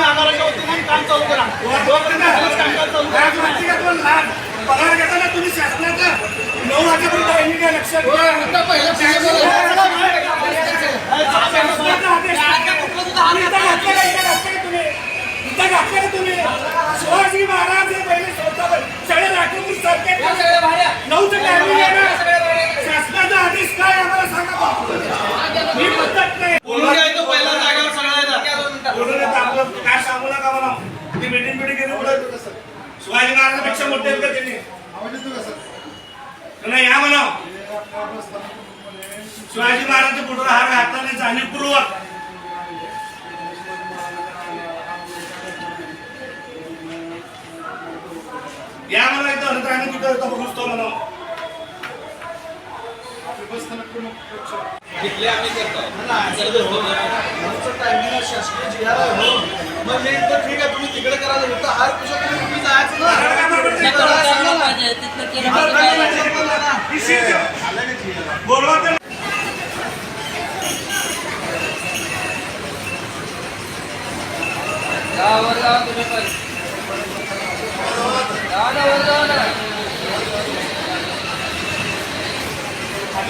तुम्ही आधाराच्या वतीने काम चालू करा. कामकाज चालू लाज करत वाटते का तुम्हाला? लाज? पगार घेताना तुम्ही शासनाचा नऊ वाजेपर्यंत लक्षात तुम्ही? शिवाजी महाराज हे पहिले सगळे राखून सरकार नऊचं टायमिंग आहे ना शासनाचा आदेश काय आम्हाला सांगा. मी म्हणतात नाही. आपलं काय सांगू नका मला. ती मिटिंग बिटिंग केली पुढे शिवाजी महाराजांपेक्षा मोठे आहेत का त्यांनी नाही या म्हणा शिवाजी महाराजांच्या पुढे हार घातला जाणीवपूर्वक या मला इथं आणि तिथं बघूच तो म्हणा तिथले आम्ही करतो. आमचं टायमिंग शासकीय जी आर आहे हो. मग मी तर ठीक आहे तुम्ही तिकडे करा होतं हार कुशल तुम्ही तुम्ही जायचं ना. बोलवा तर गावावर जावा तुम्ही पण. जावा ना, वर जावा ना.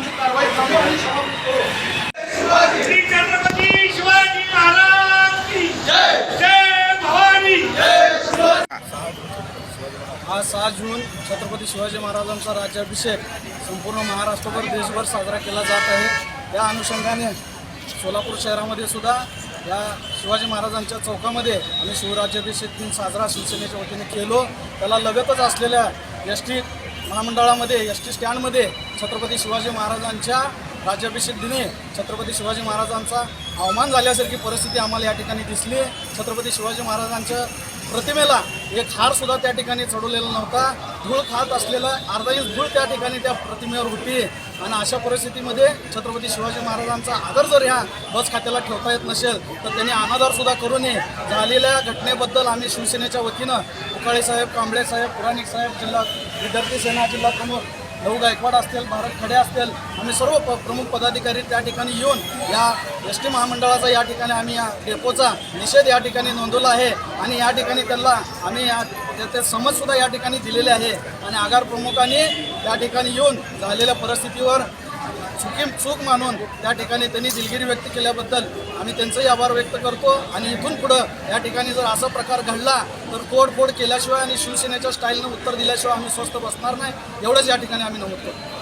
आमची कारवाई थांबवू आणि समाप्त करू श्री छत्रपती शिवाजी महाराज की जय. जय भवानी. आज सहा जून छत्रपती शिवाजी महाराजांचा राज्याभिषेक संपूर्ण महाराष्ट्रभर देशभर साजरा केला जात आहे. या अनुषंगाने सोलापूर शहरामध्ये सुद्धा या शिवाजी महाराजांच्या चौकामध्ये आम्ही शिवराज्याभिषेक दिन साजरा शिवसेनेच्या वतीने केलो. त्याला लगतच असलेल्या एस टी महामंडळामध्ये एस टी स्टँडमध्ये छत्रपती शिवाजी महाराजांच्या राज्याभिषेक दिनी छत्रपती शिवाजी महाराजांचा अवमान झाल्यासारखी परिस्थिती आम्हाला या ठिकाणी दिसली छत्रपती शिवाजी महाराजांच्या प्रतिमेला एक हार सुद्धा त्या ठिकाणी चढवलेला नव्हता. धूळ खात असलेला अर्धा इंच धूळ त्या ठिकाणी त्या प्रतिमेवर होती आणि अशा परिस्थितीमध्ये छत्रपती शिवाजी महाराजांचा आदर जर ह्या बस खात्याला ठेवता येत नसेल तर त्यांनी अनादर सुद्धा करू नये झालेल्या घटनेबद्दल आम्ही शिवसेनेच्या वतीनं उकाळे साहेब कांबळे साहेब पुराणिक साहेब जिल्हा विद्यार्थी सेना जिल्हा प्रमुख नऊ गायकवाड असतील भारत खडे असतील आम्ही सर्व प प्रमुख पदाधिकारी त्या ठिकाणी येऊन या एस टी महामंडळाचा या ठिकाणी आम्ही या डेपोचा निषेध या ठिकाणी नोंदवला आहे. आणि या ठिकाणी त्यांना आम्ही या त्याचे समजसुद्धा या ठिकाणी दिलेले आहे. आणि आगार प्रमुखांनी त्या ठिकाणी येऊन झालेल्या परिस्थितीवर चुकी चूक मानून त्या ठिकाणी त्यांनी दिलगिरी व्यक्त केल्याबद्दल आम्ही त्यांचंही आभार व्यक्त करतो. आणि इथून पुढं या ठिकाणी जर असा प्रकार घडला तर तोडफोड केल्याशिवाय आणि शिवसेनेच्या स्टाईलनं उत्तर दिल्याशिवाय आम्ही स्वस्त बसणार नाही. एवढंच या ठिकाणी आम्ही नमूद करतो.